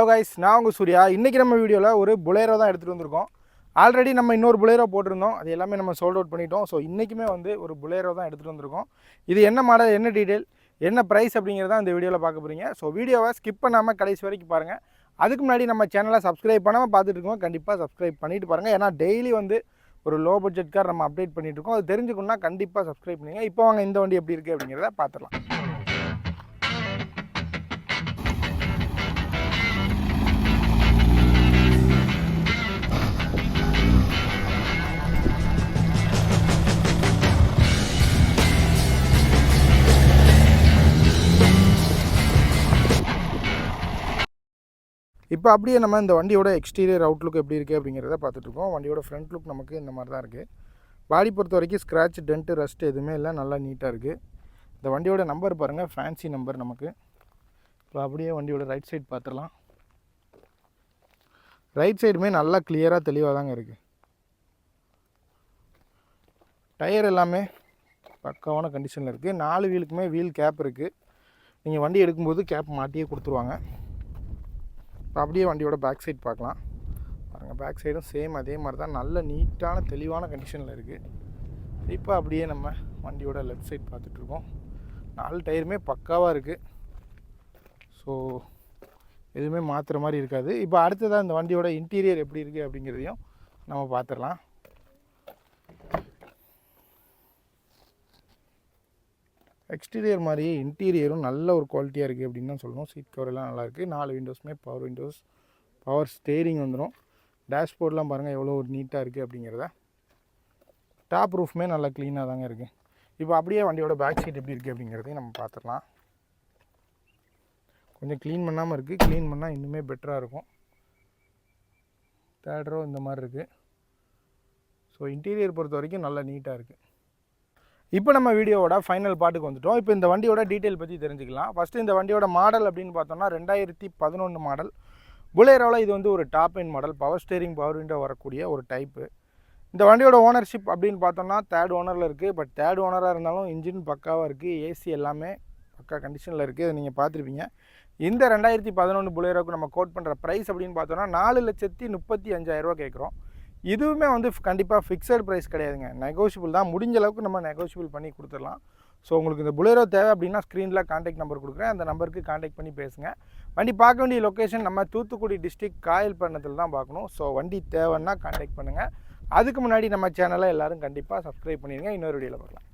Hello guys நான் உங்கள் சூர்யா. இன்றைக்கி நம்ம வீடியோவில் ஒரு புலேரோ தான் எடுத்துகிட்டு வந்திருக்கோம். ஆல்ரெடி நம்ம இன்னொரு புலேரோ போட்டிருந்தோம். அது எல்லாமே நம்ம சோல்ட் அவுட் பண்ணிட்டோம். ஸோ இன்றைக்குமே வந்து ஒரு புலேரோ தான் எடுத்துகிட்டு வந்திருக்கோம். இது என்ன மாடல் என்ன டீட்டெயில் என்ன ப்ரைஸ் அப்படிங்கிறத இந்த வீடியோவில் பார்க்க போகிறீங்க ஸோ வீடியோவை ஸ்கிப் பண்ணாமல் கடைசி வரைக்கும் பாருங்கள் அதுக்கு முன்னாடி நம்ம சேனலை சப்ஸ்கிரைப் பண்ணாமல் பார்த்துட்டு இருக்கோம். கண்டிப்பாக சப்ஸ்கிரைப் பண்ணிட்டு பாருங்கள் ஏன்னா டெய்லி வந்து ஒரு லோ பட்ஜெட் கார் நம்ம அப்டேட் பண்ணிட்டு இருக்கோம். அது தெரிஞ்சுக்கணும்னா கண்டிப்பாக சப்ஸ்கிரைப் பண்ணுங்கள் இப்போ வாங்க இந்த வண்டி எப்படி இருக்குது அப்படிங்கிறத பார்த்துடலாம். இப்போ அப்படியே நம்ம இந்த வண்டியோட எக்ஸ்டீரியர் அவுட்லுக் எப்படி இருக்குது அப்படிங்கிறத பார்த்துட்ருக்கோம் வண்டியோட ஃப்ரண்ட் லுக் நமக்கு இந்த மாதிரி தான் இருக்குது பாடி பொறுத்த வரைக்கும் ஸ்க்ராட்ச் டென்ட்டு ரஸ்ட் எதுவுமே இல்லை. நல்லா நீட்டாக இருக்குது இந்த வண்டியோட நம்பர் பாருங்கள் ஃபேன்சி நம்பர் நமக்கு. இப்போ அப்படியே வண்டியோட ரைட் சைடு பார்த்துடலாம். ரைட் சைடுமே நல்லா கிளியராக தெளிவாக தாங்க இருக்குது டயர் எல்லாமே பக்காவான கண்டிஷனில் இருக்குது நாலு வீலுக்குமே வீல் கேப் இருக்குது நீங்கள் வண்டி எடுக்கும்போது கேப் மாட்டியே கொடுத்துருவாங்க. இப்போ அப்படியே வண்டியோட பேக் சைடு பார்க்கலாம். பாருங்கள் பேக் சைடும் சேம் அதே மாதிரி தான். நல்ல நீட்டான தெளிவான கண்டிஷனில் இருக்குது இப்போ அப்படியே நம்ம வண்டியோட லெஃப்ட் சைட் பார்த்துட்ருக்கோம் நாலு டயருமே பக்காவாக இருக்குது ஸோ எதுவுமே மாற்றுற மாதிரி இருக்காது. இப்போ அடுத்ததாக இந்த வண்டியோட இன்டீரியர் எப்படி இருக்குது அப்படிங்கிறதையும் நம்ம பார்த்துடலாம். எக்ஸ்டீரியர் மாதிரியே இன்டீரியரும் நல்ல ஒரு குவாலிட்டியாக இருக்குது அப்படின்னு தான் சொல்லணும். சீட் கவர் எல்லாம் நல்லாயிருக்கு நாலு விண்டோஸுமே பவர் விண்டோஸ் பவர் ஸ்டேரிங் வந்துடும் டேஷ்போர்ட்லாம் பாருங்கள் எவ்வளோ ஒரு நீட்டாக இருக்குது அப்படிங்கிறத. டாப் ரூஃப்மே நல்லா க்ளீனாக தாங்க இருக்குது இப்போ அப்படியே வண்டியோட பேக் சீட் எப்படி இருக்குது அப்படிங்கிறதையும் நம்ம பார்த்துடலாம் கொஞ்சம் க்ளீன் பண்ணாமல் இருக்குது க்ளீன் பண்ணால் இன்னுமே பெட்டராக இருக்கும். தேர்ட் ரோ இந்த மாதிரி இருக்குது ஸோ இன்டீரியர் பொறுத்த வரைக்கும் நல்லா நீட்டாக இருக்குது இப்போ நம்ம வீடியோவோட ஃபைனல் பாட்டுக்கு வந்துட்டோம். இப்போ இந்த வண்டியோட டீட்டெயில் பற்றி தெரிஞ்சுக்கலாம். ஃபஸ்ட்டு இந்த வண்டியோட மாடல் அப்படின்னு பார்த்தோம்னா ரெண்டாயிரத்தி பதினொன்று மாடல் புலேரோவில் இது வந்து ஒரு top end model power steering power window வரக்கூடிய ஒரு டைப்பு இந்த வண்டியோட ஓனர்ஷிப் அப்படின்னு பார்த்தோம்னா தேர்ட் ஓனரில் இருக்குது பட் தேர்ட் ஓனராக இருந்தாலும் இன்ஜின் பக்காவாக இருக்குது ஏசி எல்லாமே பக்கா கண்டிஷனில் இருக்குது அதை நீங்கள் பார்த்துருப்பீங்க. இந்த ரெண்டாயிரத்தி பதினொன்று புலேரோக்கு நம்ம கோட் பண்ணுற ப்ரைஸ் அப்படின்னு பார்த்தோம்னா நாலு லட்சத்தி முப்பத்தி அஞ்சாயிரரூவா கேட்குறோம். இதுவுமே வந்து கண்டிப்பாக ஃபிக்ஸட் ப்ரைஸ் கிடையாதுங்க. நெகோஷியபிள் தான். முடிஞ்ச அளவுக்கு நம்ம நெகோஷியபிள் பண்ணி கொடுத்துடலாம். ஸோ உங்களுக்கு இந்த புலேரோ தேவை அப்படின்னா ஸ்க்ரீனில் காண்டாக்ட் நம்பர் கொடுக்குறேன். அந்த நம்பருக்கு காண்டாக்ட் பண்ணி பேசுங்க. வண்டி பார்க்க வேண்டிய லொக்கேஷன் நம்ம தூத்துக்குடி டிஸ்ட்ரிக் காயல் பண்ணத்தில் தான் பார்க்கணும். ஸோ வண்டி தேவைன்னா காண்டாக்ட் பண்ணுங்கள் அதுக்கு முன்னாடி நம்ம சேனலை எல்லோரும் கண்டிப்பாக சப்ஸ்கிரைப் பண்ணிடுங்க. இன்னொரு வீடியோவில் பார்க்கலாம்.